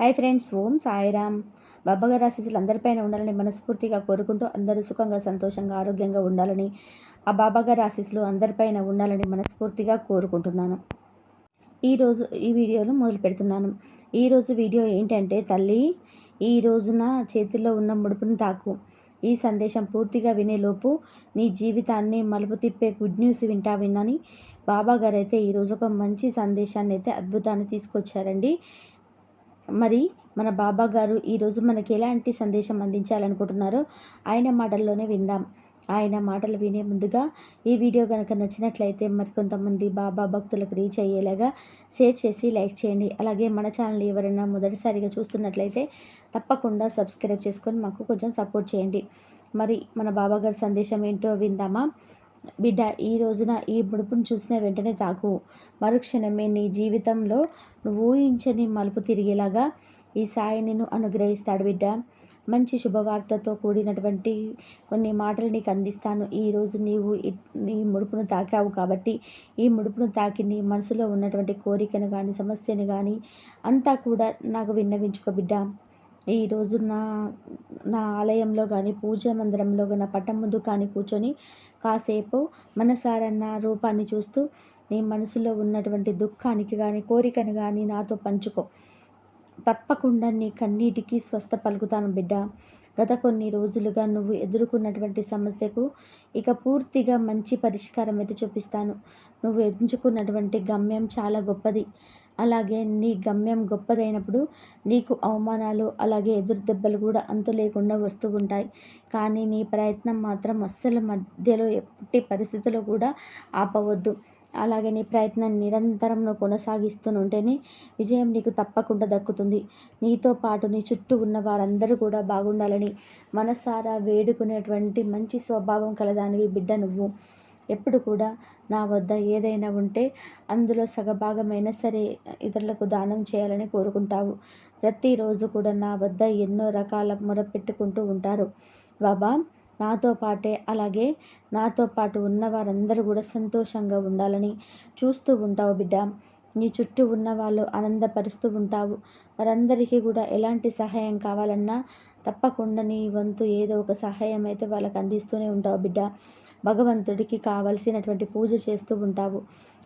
Hi friends ఓం సాయిరామ్. బాబాగారి ఆశీస్సులు అందరిపైన ఉండాలని మనస్ఫూర్తిగా కోరుకుంటూ అందరూ సుఖంగా సంతోషంగా ఆరోగ్యంగా ఉండాలని ఆ బాబాగారి ఆశీస్సులు అందరిపైన ఉండాలని మనస్ఫూర్తిగా కోరుకుంటున్నాను. ఈరోజు ఈ వీడియోను మొదలు పెడుతున్నాను. ఈరోజు వీడియో ఏంటంటే తల్లి ఈ రోజున చేతిలో ఉన్న ముడుపును తాకు. ఈ సందేశం పూర్తిగా వినేలోపు నీ జీవితాన్ని మలుపు తిప్పే గుడ్ న్యూస్ వింటా విన్నాని బాబా గారు అయితే ఈరోజు ఒక మంచి సందేశాన్ని అయితే అద్భుతాన్ని తీసుకొచ్చారండి. మరి మన బాబా గారు ఈరోజు మనకి ఎలాంటి సందేశం అందించాలనుకుంటున్నారో ఆయన మాటల్లోనే విందాం. ఆయన మాటలు వినే ముందుగా ఈ వీడియో కనుక నచ్చినట్లయితే మరికొంతమంది బాబా భక్తులకు రీచ్ అయ్యేలాగా షేర్ చేసి లైక్ చేయండి. అలాగే మన ఛానల్ ఎవరైనా మొదటిసారిగా చూస్తున్నట్లయితే తప్పకుండా సబ్స్క్రైబ్ చేసుకొని మాకు కొంచెం సపోర్ట్ చేయండి. మరి మన బాబా గారి సందేశం ఏంటో విందామా? బిడ్డ ఈ రోజున ఈ ముడుపును చూసిన వెంటనే తాకు. మరుక్షణమే నీ జీవితంలో నువ్వు ఊహించని మలుపు తిరిగేలాగా ఈ సాయి నిన్ను అనుగ్రహిస్తాడు బిడ్డ. మంచి శుభవార్తతో కూడినటువంటి కొన్ని మాటలు నీకు అందిస్తాను. ఈరోజు నీవు నీ ముడుపును తాకావు కాబట్టి ఈ ముడుపును తాకి నీ మనసులో ఉన్నటువంటి కోరికను కానీ సమస్యను కానీ అంతా కూడా నాకు విన్నవించుకో బిడ్డ. ఈరోజు నా నా ఆలయంలో కానీ పూజ మందిరంలో కానీ పట్టం ముందు కానీ కూర్చొని కాసేపు మనసారన్న రూపాన్ని చూస్తూ నీ మనసులో ఉన్నటువంటి దుఃఖానికి కానీ కోరికను కానీ నాతో పంచుకో. తప్పకుండా నీ కన్నీటికి స్వస్థ పలుకుతాను బిడ్డ. గత కొన్ని రోజులుగా నువ్వు ఎదుర్కొన్నటువంటి సమస్యకు ఇక పూర్తిగా మంచి పరిష్కారం అయితే చూపిస్తాను నువ్వు ఎంచుకున్నటువంటి గమ్యం చాలా గొప్పది. అలాగే నీ గమ్యం గొప్పదైనప్పుడు నీకు అవమానాలు అలాగే ఎదురు దెబ్బలు కూడా అంతు లేకుండా వస్తూ ఉంటాయి. కానీ నీ ప్రయత్నం మాత్రం అస్సలు మధ్యలో ఎట్టి పరిస్థితుల్లో కూడా ఆపవద్దు. అలాగే నీ ప్రయత్నం నిరంతరం నువ్వు విజయం నీకు తప్పకుండా దక్కుతుంది. నీతో పాటు నీ చుట్టూ ఉన్న వారందరూ కూడా బాగుండాలని మనసారా వేడుకునేటువంటి మంచి స్వభావం కలదానివి బిడ్డ నువ్వు. ఎప్పుడు కూడా నా వద్ద ఏదైనా ఉంటే అందులో సగభాగమైనా సరే ఇతరులకు దానం చేయాలని కోరుకుంటావు. ప్రతిరోజు కూడా నా వద్ద ఎన్నో రకాల మొరపెట్టుకుంటూ ఉంటారు. బాబా నాతో పాటే అలాగే నాతో పాటు ఉన్న వారందరూ కూడా సంతోషంగా ఉండాలని చూస్తూ ఉంటావు బిడ్డ. నీ చుట్టూ ఉన్న వాళ్ళు ఆనందపరుస్తూ ఉంటావు. వారందరికీ కూడా ఎలాంటి సహాయం కావాలన్నా తప్పకుండా నీ వంతు ఏదో ఒక సహాయం అయితే వాళ్ళకి అందిస్తూనే ఉంటావు బిడ్డ. భగవంతుడికి కావలసినటువంటి పూజ చేస్తూ ఉంటావు.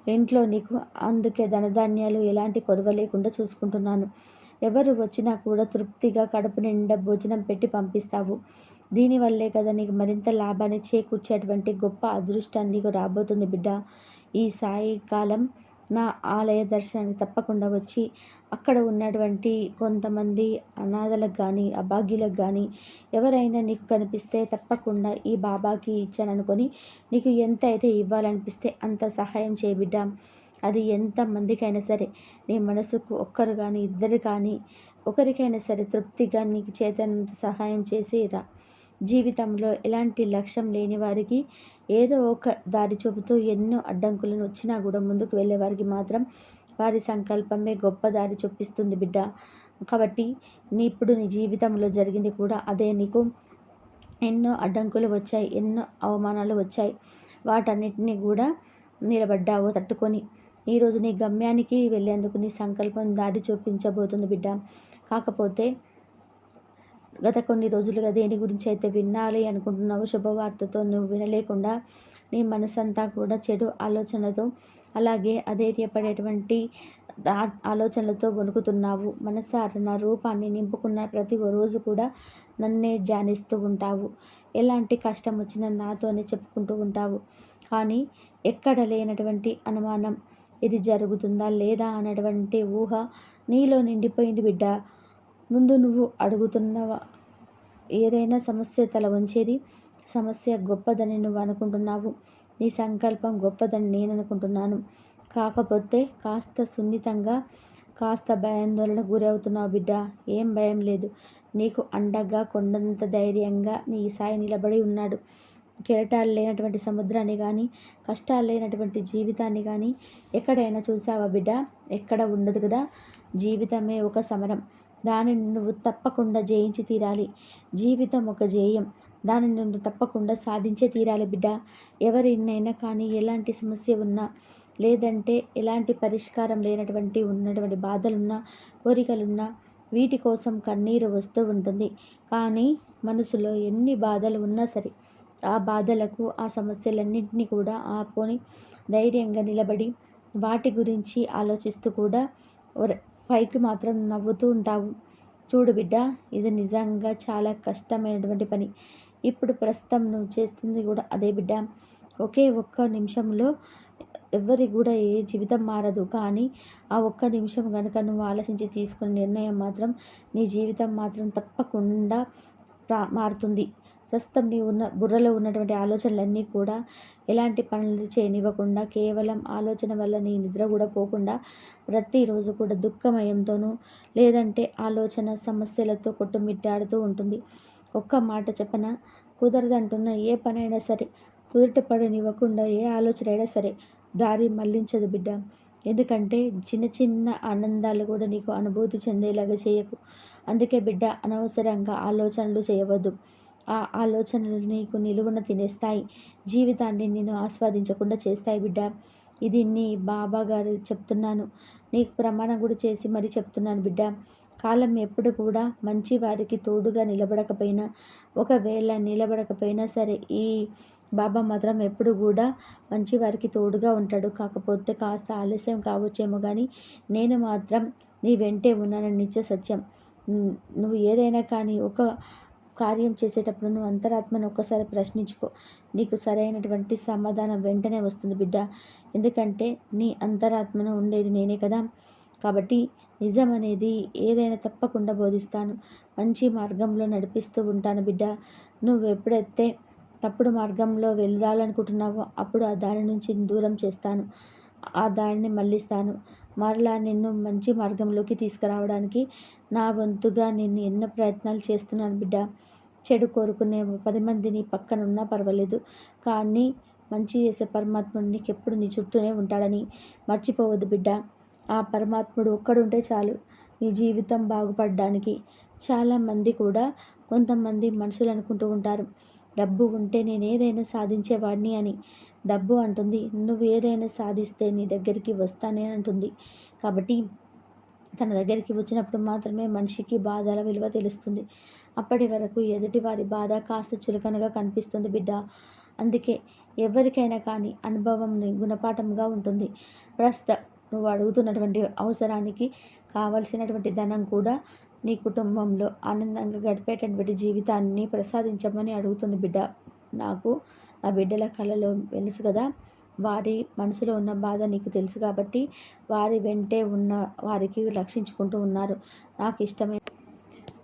ఇంట్లో నీకు అందుకే ధనధాన్యాలు ఎలాంటి కొదవ లేకుండా చూసుకుంటున్నాను. ఎవరు వచ్చినా కూడా తృప్తిగా కడుపు నిండా భోజనం పెట్టి పంపిస్తావు. దీనివల్లే కదా నీకు మరింత లాభాన్ని చేకూర్చేటువంటి గొప్ప అదృష్టాన్ని నీకు రాబోతుంది బిడ్డ. ఈ సాయంకాలం నా ఆలయ దర్శనానికి తప్పకుండా వచ్చి అక్కడ ఉన్నటువంటి కొంతమంది అనాథలకు కానీ అభాగ్యులకు కానీ ఎవరైనా నీకు కనిపిస్తే తప్పకుండా ఈ బాబాకి ఇచ్చాననుకొని నీకు ఎంత అయితే ఇవ్వాలనిపిస్తే అంత సహాయం చేయబిడ్డ అది ఎంత మందికైనా సరే నీ మనసుకు ఒక్కరు కానీ ఇద్దరు కానీ ఒకరికైనా సరే తృప్తిగా నీకు చేతనంత సహాయం చేసి రా. జీవితంలో ఎలాంటి లక్ష్యం లేని వారికి ఏదో ఒక దారి చూపుతూ ఎన్నో అడ్డంకులను వచ్చినా కూడా ముందుకు వెళ్ళే వారికి మాత్రం వారి సంకల్పమే గొప్ప దారి చూపిస్తుంది బిడ్డ. కాబట్టి నీ ఇప్పుడు నీ జీవితంలో జరిగింది కూడా అదే నీకు. ఎన్నో అడ్డంకులు వచ్చాయి ఎన్నో అవమానాలు వచ్చాయి. వాటన్నిటిని కూడా నిలబడ్డావు తట్టుకొని ఈరోజు నీ గమ్యానికి వెళ్ళేందుకు నీ సంకల్పం దారి చూపించబోతుంది బిడ్డ. కాకపోతే గత కొన్ని రోజులుగా దేని గురించి అయితే వినాలి అనుకుంటున్నావో శుభవార్తతో నువ్వు వినలేకుండా నీ మనసంతా కూడా చెడు ఆలోచనలతో అలాగే అధైర్యపడేటువంటి ఆలోచనలతో వణుకుతున్నావు. మనసార నా రూపాన్ని నింపుకున్న ప్రతి రోజు కూడా నన్నే ధ్యానిస్తూ ఉంటావు. ఎలాంటి కష్టం వచ్చినా నాతోనే చెప్పుకుంటూ ఉంటావు. కానీ ఎక్కడ లేనటువంటి అనుమానం ఇది జరుగుతుందా లేదా అన్నటువంటి ఊహ నీలో నిండిపోయింది బిడ్డ. ముందు నువ్వు అడుగుతున్నవా ఏదైనా సమస్య తల వంచేది సమస్య గొప్పదని నువ్వు అనుకుంటున్నావు. నీ సంకల్పం గొప్పదని నేను అనుకుంటున్నాను కాకపోతే కాస్త సున్నితంగా కాస్త భయాందోళన గురవుతున్నావు బిడ్డ. ఏం భయం లేదు. నీకు అండగా కొండంత ధైర్యంగా నీ సాయి నిలబడి ఉన్నాడు. కెరటాలు లేనటువంటి సముద్రాన్ని కానీ కష్టాలు లేనటువంటి జీవితాన్ని కానీ ఎక్కడైనా చూసావా బిడ్డ? ఎక్కడ ఉండదు కదా. జీవితమే ఒక సమరం. దానిని నువ్వు తప్పకుండా జయించి తీరాలి. జీవితం ఒక జయం దానిని నువ్వు తప్పకుండా సాధించే తీరాలి బిడ్డ. ఎవరినైనా కానీ ఎలాంటి సమస్య ఉన్నా లేదంటే ఎలాంటి పరిష్కారం లేనటువంటి ఉన్నటువంటి బాధలున్నా కోరికలున్నా వీటి కోసం కన్నీరు వస్తూ ఉంటుంది. కానీ మనసులో ఎన్ని బాధలు ఉన్నా సరే ఆ బాధలకు ఆ సమస్యలన్నింటినీ కూడా ఆపుకొని ధైర్యంగా నిలబడి వాటి గురించి ఆలోచిస్తూ కూడా పైకి మాత్రం నవ్వుతూ ఉంటావు. చూడు బిడ్డ ఇది నిజంగా చాలా కష్టమైనటువంటి పని. ఇప్పుడు ప్రస్తుతం నువ్వు చేస్తుంది కూడా అదే బిడ్డ. ఒకే ఒక్క నిమిషంలో ఎవరి కూడా ఏ జీవితం మారదు. కానీ ఆ ఒక్క నిమిషం కనుక నువ్వు ఆలోచించి తీసుకునే నిర్ణయం మాత్రం నీ జీవితం మాత్రం తప్పకుండా మారుతుంది. ప్రస్తుతం నీ ఉన్న బుర్రలో ఉన్నటువంటి ఆలోచనలన్నీ కూడా ఎలాంటి పనులు చేయనివ్వకుండా కేవలం ఆలోచన వల్ల నీ నిద్ర కూడా పోకుండా ప్రతిరోజు కూడా దుఃఖమయంతోనూ లేదంటే ఆలోచన సమస్యలతో కొట్టుమిట్టాడుతూ ఉంటుంది. ఒక్క మాట చెప్పన? కుదరదంటున్న ఏ పనైనా సరే కుదుట పడనివ్వకుండా ఏ ఆలోచన అయినా సరే దారి మళ్ళించదు బిడ్డ. ఎందుకంటే చిన్న చిన్న ఆనందాలు కూడా నీకు అనుభూతి చెందేలాగా చేయకు. అందుకే బిడ్డ అనవసరంగా ఆలోచనలు చేయవద్దు. ఆ ఆలోచనలు నీకు నిలువున తినేస్తాయి. జీవితాన్ని నేను ఆస్వాదించకుండా చేస్తాయి బిడ్డ. ఇది నీ బాబా గారు చెప్తున్నాను. నీకు ప్రమాణం కూడా చేసి మరీ చెప్తున్నాను బిడ్డ. కాలం ఎప్పుడు కూడా మంచి వారికి తోడుగా నిలబడకపోయినా ఒకవేళ నిలబడకపోయినా సరే ఈ బాబా మాత్రం ఎప్పుడు కూడా మంచి వారికి తోడుగా ఉంటాడు. కాకపోతే కాస్త ఆలస్యం కావచ్చేమో కానీ నేను మాత్రం నీ వెంటే ఉన్నానని నిత్య సత్యం. నువ్వు ఏదైనా కానీ ఒక కార్యం చేసేటప్పుడు నువ్వు అంతరాత్మను ఒక్కసారి ప్రశ్నించుకో. నీకు సరైనటువంటి సమాధానం వెంటనే వస్తుంది బిడ్డ. ఎందుకంటే నీ అంతరాత్మను ఉండేది నేనే కదా. కాబట్టి నిజం అనేది ఏదైనా తప్పకుండా బోధిస్తాను. మంచి మార్గంలో నడిపిస్తూ ఉంటాను బిడ్డ. నువ్వు ఎప్పుడైతే తప్పుడు మార్గంలో వెళ్ళాలనుకుంటున్నావో అప్పుడు ఆ దారి నుంచి దూరం చేస్తాను. ఆ దారిని మళ్ళిస్తాను. మరలా నిన్ను మంచి మార్గంలోకి తీసుకురావడానికి నా వంతుగా నేను ఎన్నో ప్రయత్నాలు చేస్తున్నాను బిడ్డ. చెడు కోరుకునే పది మందిని పక్కన ఉన్నా పర్వాలేదు. కానీ మంచి చేసే పరమాత్ముడు నీకు ఎప్పుడు నీ చుట్టూనే ఉంటాడని మర్చిపోవద్దు బిడ్డ. ఆ పరమాత్ముడు ఒక్కడుంటే చాలు నీ జీవితం బాగుపడడానికి. చాలామంది కూడా కొంతమంది మనుషులు అనుకుంటూ ఉంటారు. డబ్బు ఉంటే నేను ఏదైనా సాధించేవాడిని అని. డబ్బు అంటుంది. నువ్వు ఏదైనా సాధిస్తే నీ దగ్గరికి వస్తానే అంటుంది. కాబట్టి తన దగ్గరికి వచ్చినప్పుడు మాత్రమే మనిషికి బాధల విలువ తెలుస్తుంది. అప్పటి వరకు ఎదుటివారి బాధ కాస్త చులకనగా కనిపిస్తుంది బిడ్డ. అందుకే ఎవరికైనా కానీ అనుభవం గుణపాఠంగా ఉంటుంది. ప్రస్తుత నువ్వు అడుగుతున్నటువంటి అవసరానికి కావలసినటువంటి ధనం కూడా నీ కుటుంబంలో ఆనందంగా గడిపేటటువంటి జీవితాన్ని ప్రసాదించమని అడుగుతుంది బిడ్డ. నాకు నా బిడ్డల కళలో తెలుసు కదా. వారి మనసులో ఉన్న బాధ నీకు తెలుసు కాబట్టి వారి వెంటే ఉన్న వారికి రక్షించుకుంటూ ఉన్నారు. నాకు ఇష్టమైన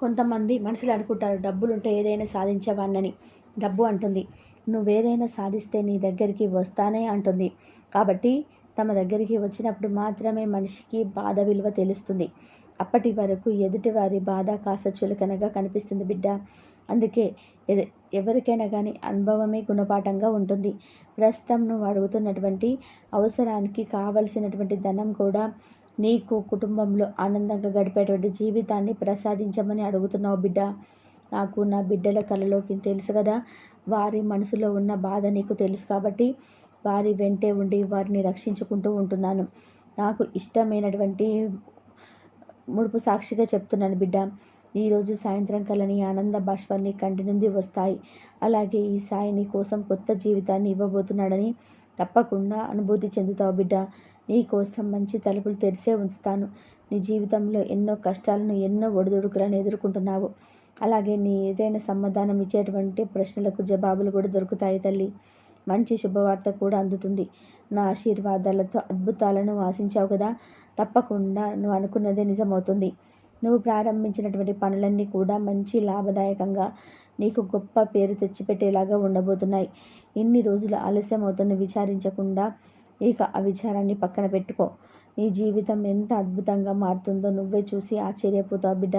కొంతమంది మనుషులు అనుకుంటారు డబ్బులుంటే ఏదైనా సాధించవాలని డబ్బు అంటుంది. నువ్వేదైనా సాధిస్తే నీ దగ్గరికి వస్తానే అంటుంది. కాబట్టి తమ దగ్గరికి వచ్చినప్పుడు మాత్రమే మనిషికి బాధ విలువ తెలుస్తుంది. అప్పటి వరకు ఎదుటివారి బాధ కాస్త చులకనగా కనిపిస్తుంది బిడ్డ. అందుకే ఎవరికైనా కానీ అనుభవమే గుణపాఠంగా ఉంటుంది. ప్రస్తుతం నువ్వు అడుగుతున్నటువంటి అవసరానికి కావలసినటువంటి ధనం కూడా నీకు కుటుంబంలో ఆనందంగా గడిపేటువంటి జీవితాన్ని ప్రసాదించమని అడుగుతున్నావు బిడ్డ. నాకు నా బిడ్డల కళలోకి తెలుసు కదా. వారి మనసులో ఉన్న బాధ నీకు తెలుసు కాబట్టి వారి వెంటే ఉండి వారిని రక్షించుకుంటూ ఉంటున్నాను. నాకు ఇష్టమైనటువంటి ముడుపు సాక్షిగా చెప్తున్నాను బిడ్డ. ఈరోజు సాయంత్రం కలని ఆనంద బాష్పాన్ని కంటి నుండి వస్తాయి. అలాగే ఈ సాయి నీ కోసం కొత్త జీవితాన్ని ఇవ్వబోతున్నాడని తప్పకుండా అనుభూతి చెందుతావు బిడ్డ. నీ కోసం మంచి తలుపులు తెరిచే ఉంచుతాను. నీ జీవితంలో ఎన్నో కష్టాలను ఎన్నో ఒడిదుడుకులను ఎదుర్కొంటున్నావు. అలాగే నీ ఏదైనా సమాధానం ఇచ్చేటువంటి ప్రశ్నలకు జవాబులు కూడా దొరుకుతాయి తల్లి. మంచి శుభవార్త కూడా అందుతుంది. నా ఆశీర్వాదాలతో అద్భుతాలను ఆశించావు కదా? తప్పకుండా నువ్వు అనుకున్నదే నిజమవుతుంది. నువ్వు ప్రారంభించినటువంటి పనులన్నీ కూడా మంచి లాభదాయకంగా నీకు గొప్ప పేరు తెచ్చిపెట్టేలాగా ఉండబోతున్నాయి. ఎన్ని రోజులు ఆలస్యం అవుతుంది విచారించకుండా ఇక ఆ విచారాన్ని పక్కన పెట్టుకో. నీ జీవితం ఎంత అద్భుతంగా మారుతుందో నువ్వే చూసి ఆశ్చర్యపోతావు బిడ్డ.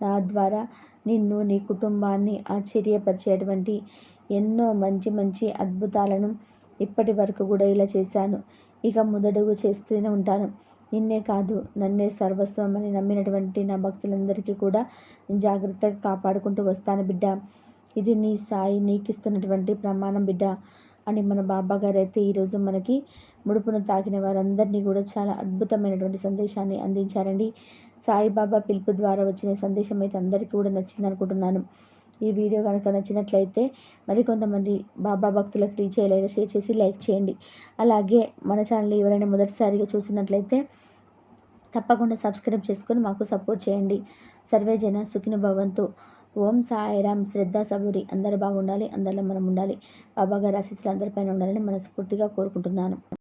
నా ద్వారా నిన్ను నీ కుటుంబాన్ని ఆశ్చర్యపరిచేటువంటి ఎన్నో మంచి మంచి అద్భుతాలను ఇప్పటి వరకు కూడా ఇలా చేశాను. ఇక మొదడుగు చేస్తూనే ఉంటాను. నిన్నే కాదు నన్నే సర్వస్వమని నమ్మినటువంటి నా భక్తులందరికీ కూడా జాగ్రత్తగా కాపాడుకుంటూ వస్తాను బిడ్డ. ఇది నీ సాయి నీకు ఇస్తున్నటువంటి ప్రమాణం బిడ్డ అని మన బాబా గారు అయితే ఈరోజు మనకి ముడుపును తాకిన వారందరినీ కూడా చాలా అద్భుతమైనటువంటి సందేశాన్ని అందించారండి. సాయిబాబా పిలుపు ద్వారా వచ్చిన సందేశం అయితే అందరికీ కూడా నచ్చింది అనుకుంటున్నాను ఈ వీడియో కనుక నచ్చినట్లయితే మరికొంతమంది బాబా భక్తులకు రీచ్ అయ్యేలాగా షేర్ చేసి లైక్ చేయండి. అలాగే మన ఛానల్ ఎవరైనా మొదటిసారిగా చూసినట్లయితే తప్పకుండా సబ్స్క్రైబ్ చేసుకొని మాకు సపోర్ట్ చేయండి. సర్వే జన సుఖిన భవంతు. ఓం సాయిరామ్ శ్రద్ధ సబూరి. అందరూ బాగుండాలి. అందరిలో మనం ఉండాలి. బాబా గారి ఆశీస్సులు అందరిపైన ఉండాలని మనస్ఫూర్తిగా కోరుకుంటున్నాను.